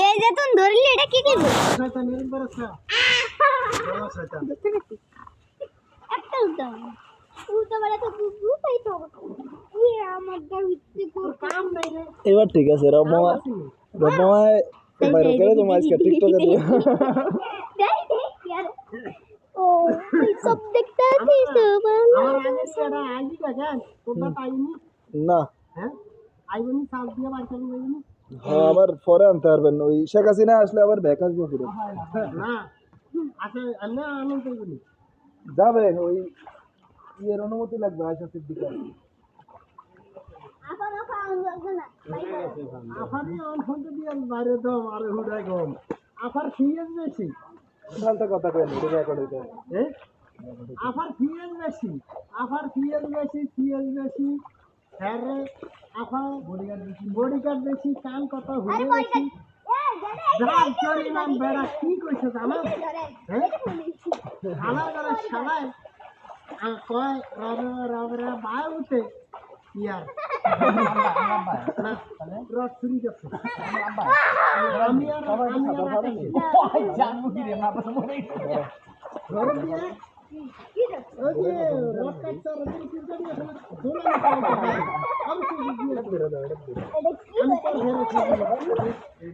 এই যে তুমি ধরলি এটা কি কি শয়তান এরকম বলা শয়তান একটা উল্টা উল্টা বেলা তো বুবু তাই তো ইয়ে আমার গা উঠতে কাম নাই রে এবার ঠিক আছে রমামা রমামায় বাইরে করে তোমার আজকে টিকটকে দিও দেখ দেখ यार ও সব দেখতে আছিস তো আমার আগে সেটা আইবি দেখেন তোমরা পাইনি? না। হ্যাঁ? আইবনি সাল দিয়ে হ্যাঁ আবার পরে আনতে পারবেন। ওই শেখ হাসিনা আসলে আবার ব্যাক আসব ফিরে। না আচ্ছা আমি আনন্দ করি যাবে ওই ইয়ের অনুমতি লাগবে অন দিয়ে বাইরে দাও আরে হুডাই আফার ফিয়েজ বেশি। ফালতু কথা কেন রেকর্ড হইতে হ্যাঁ আফার ফিয়েজ বেশি। আফার ফিয়েজ বেশি ফিয়েজ বেশি। হ্যাঁ রে আফার বডিগার্ড বেশি বডিগার্ড বেশি কান কত হুডে বেশি যার চরি নাম বেড়া কি কইছে জানো? হ্যাঁ? শালা করে শালায় আ কয় রবে রবে ইয়ার। রড চুরি আমি আর আমি আর দিয়ে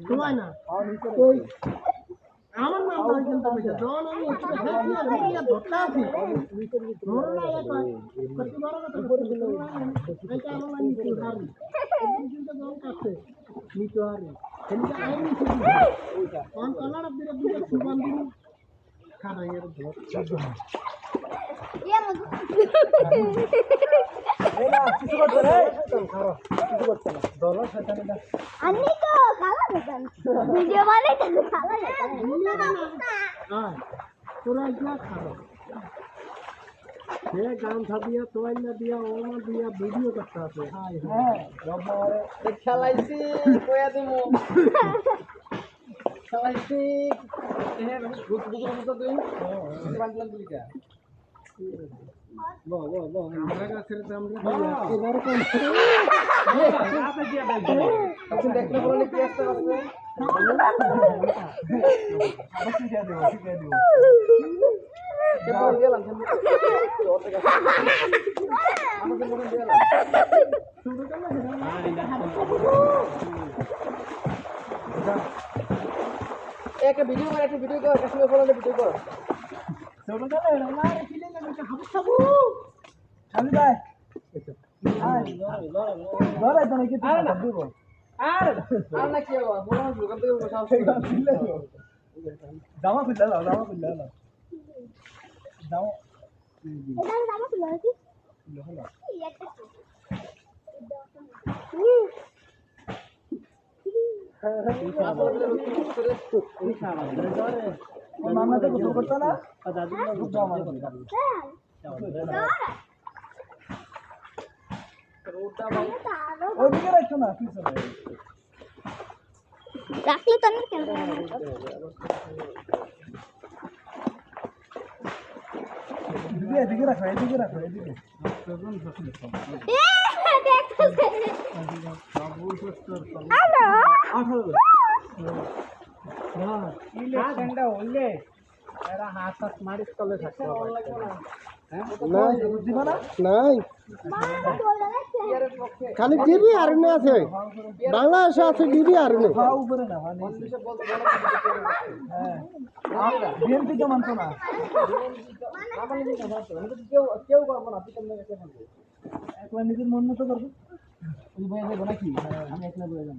তো না আমার নাম বাড়ি কিন্তু বেশি জন আমি একটু হেল্প নিয়ে ধরতে আছি ধরো না এক কত বড় কথা করে দিল এই কারণে আমি নিতে হারি কিন্তু জন কাছে নিতে হারি কিন্তু আই নিতে কোন কলার দিরে দিরে সুবান দিন খানা এর ধর খেলাইছি কইয়া দেবো খেলাইছি হ্যাঁ গুড গুড মতো তুই একটা ভিডিও কর একটা ভিডিও কর ফোনে ভিডিও কর। না দোকান জামা খুলে জামা জামা এটা কি লাগে একটা মামা তো গোসল করতে না? ওইদিকে রাখছো না পিছনে রাখলে তো আমি কেন? এদিকে রাখো এদিকে রাখো এদিকে। ইলেকশনটা হইলে এরা হাত হাত থাকতে নাই দিবা খালি ডিবি আর আছে বাংলাদেশে আছে ডিবি আর কেউ কেউ করব না একবার নিজের মন মতো করব তুই বয়ে যাব নাকি আমি একলা বয়ে যাব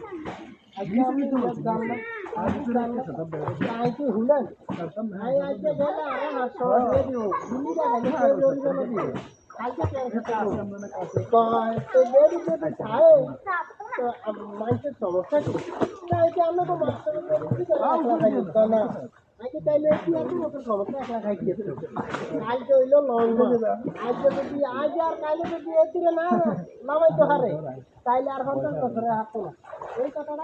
কয় আজকে না ঠিক আছে আজকে আমি তো জানলাম আজ জানলাম তাই কি হুলেন। আই আজকে গেলে আরে না। সব দিয়ে দিও তুমি যা গেলে কেউ জোর করে দিও আজকে কে খেতে কয়? তো দেরি যদি খায়। তো মাইকের সমস্যা কি? আমরা তো বাচ্চাদের না। আগে তাইলে কি আছে ওদের সমস্যা একলা খাই দিতে কালকে হইল লং আজকে যদি আজ আর কালকে যদি এদিকে না নামাই তো হারে তাইলে আর পঞ্চাশ বছরে হাঁটতো না এই কথাটা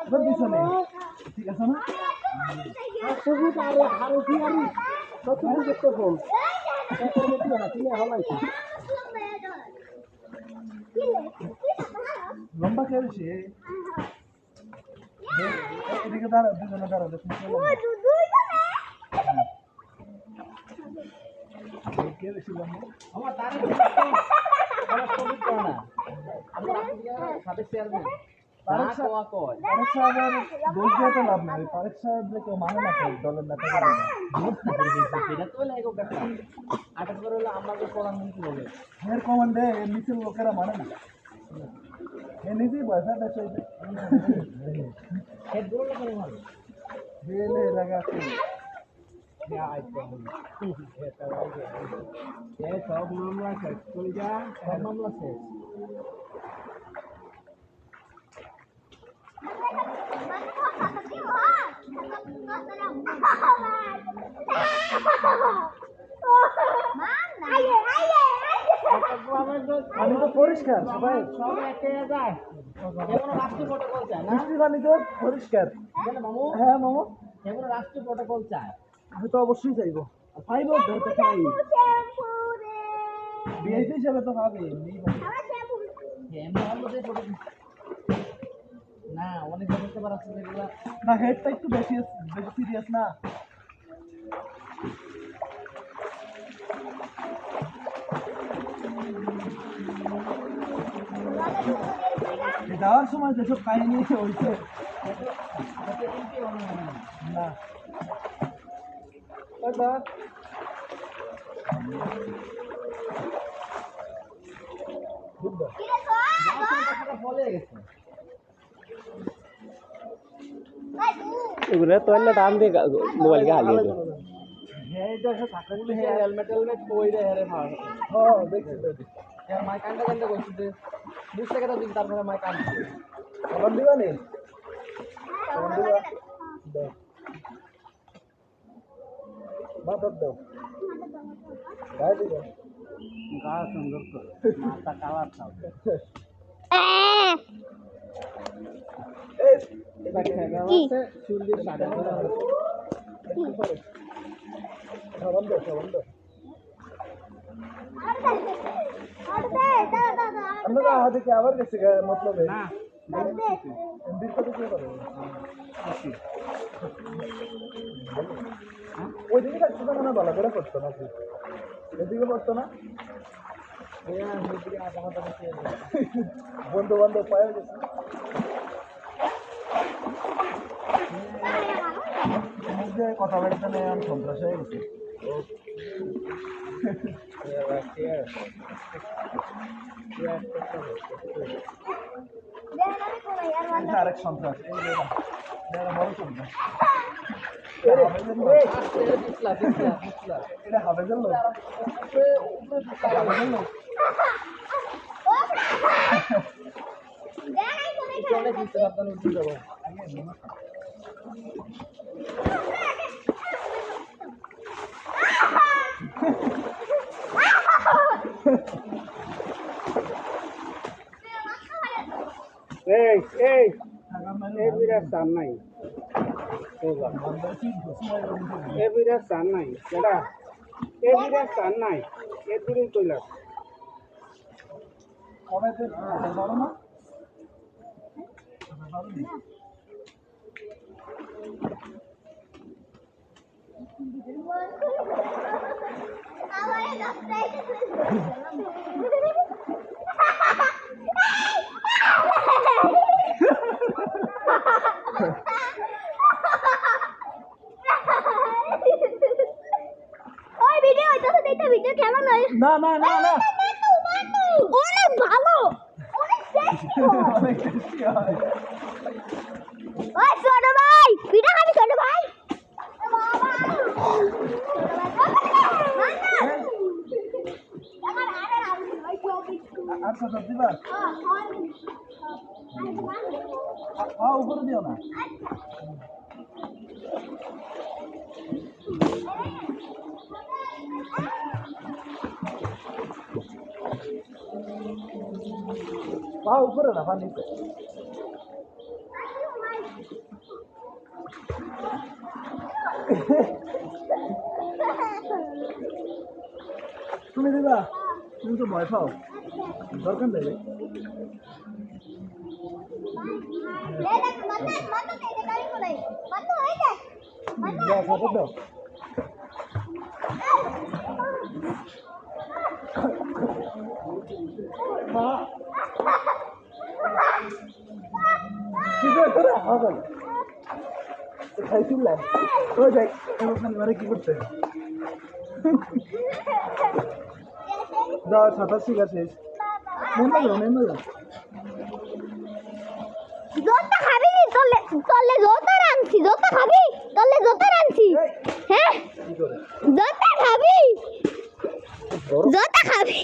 ঠিক আছে না? সবুজ আর হারে কি আরি নতুন দেখতে ফোন এত বেশি হাসি না হলাইছে লম্বা এদিকে দাঁড়া দুজনে দাঁড়া দেখুন কে বেশি লম্বা আমার তার না। আমরা সাথে চেয়ারম্যান তারেক সাহেবের দোষ দিয়ে তো লাভ নাই। তারেক সাহেব যে কেউ মানে না দলের নেতা করে। না এটা তো লাগো ব্যাপার করে হলো আমাকে প্রধানমন্ত্রী বলে এর কমান্ডে এর লোকেরা মানে না। এ নিজেই পয়সা দেয় হেড বলে করে মারবে। জেলে আছে। সব মামলা শেষ করে যা সব মামলা শেষ আমি তো পরিষ্কার সবাই। সব একে যায় পানি তো পরিষ্কার। হ্যাঁ মামা। যেমন রাষ্ট্রীয় প্রটোকল চায়। আমি তো অবশ্যই চাইব। পাইবো তো চাই বিআইপি হিসাবে তো পাবে এমনি না অনেক আছে যেগুলো না হেডটা একটু বেশি বেশি সিরিয়াস না। যাওয়ার সময় যেসব কাহিনী হয়েছে না। ওই ধর। বুঝলো? ফলে গেছে এগুলো তো এলে টান দিয়ে মোবাইলকে হালিয়ে দেবো হ্যাঁ এটা একটা থাকাগুলো পুলিশের হেলমেট হেলমেট কইরে হেরে ভাড় হ্যাঁ দেখছি দেখছি আর মাই কান্দা কান্দা কইছি যে বুঝ টাকা দিন তারপরে মাই কান্দা সালাম দিবা নি সালাম দিবা দাও মাথার দাও গায়ে দিবা গা সুন্দর তো মাথা কালার করা দাও আবার গেছি গা এমবির কত কি না মনে হয় ভালো করে করতো নাকি এদিকে পড়তো না বন্ধু বান্ধব পায়ে গেছে বলতে নেই আমি সন্ত্রাস হয়ে গেছি আরেক সন্ত্রাস এটা। এটা বড় সন্ত্রাস এই এই এই বিরাট চান নাই এই বিরাট চান নাই কেডা এই বিরাট চান নাই এই দূরেই কইলা কবে এটা বড় না এটা বড় না? ওই ভিডিও হইতাছে দেখতে ভিডিও কেমন হয় না না না না। অনেক ভালো অনেক টেস্টি অনেক টেস্টি হয়। ওই ছোট ভাই পিঠা খাবি ছোট ভাই? আচ্ছা বা হ্যাঁ উপরে দিও না। হ্যাঁ উপরে না পানিতে তুমি দিবা তুমি তো ভয় পাও। দরকার নেই মাথা হয়ে যায়। মাথা দাও সাথে দাও মা কি করে তোরা হবে খাইছিল? ওই দেখ ওখানে কি করতে দাও সাঁতার শিখা শেষ। নেমে যাও নেমে যাও জোতা খাবি? তলে তলে জোতা রাখছি জোতা খাবি? তলে জোতা রাখছি হ্যাঁ? জোতা খাবি? জোতা খাবি?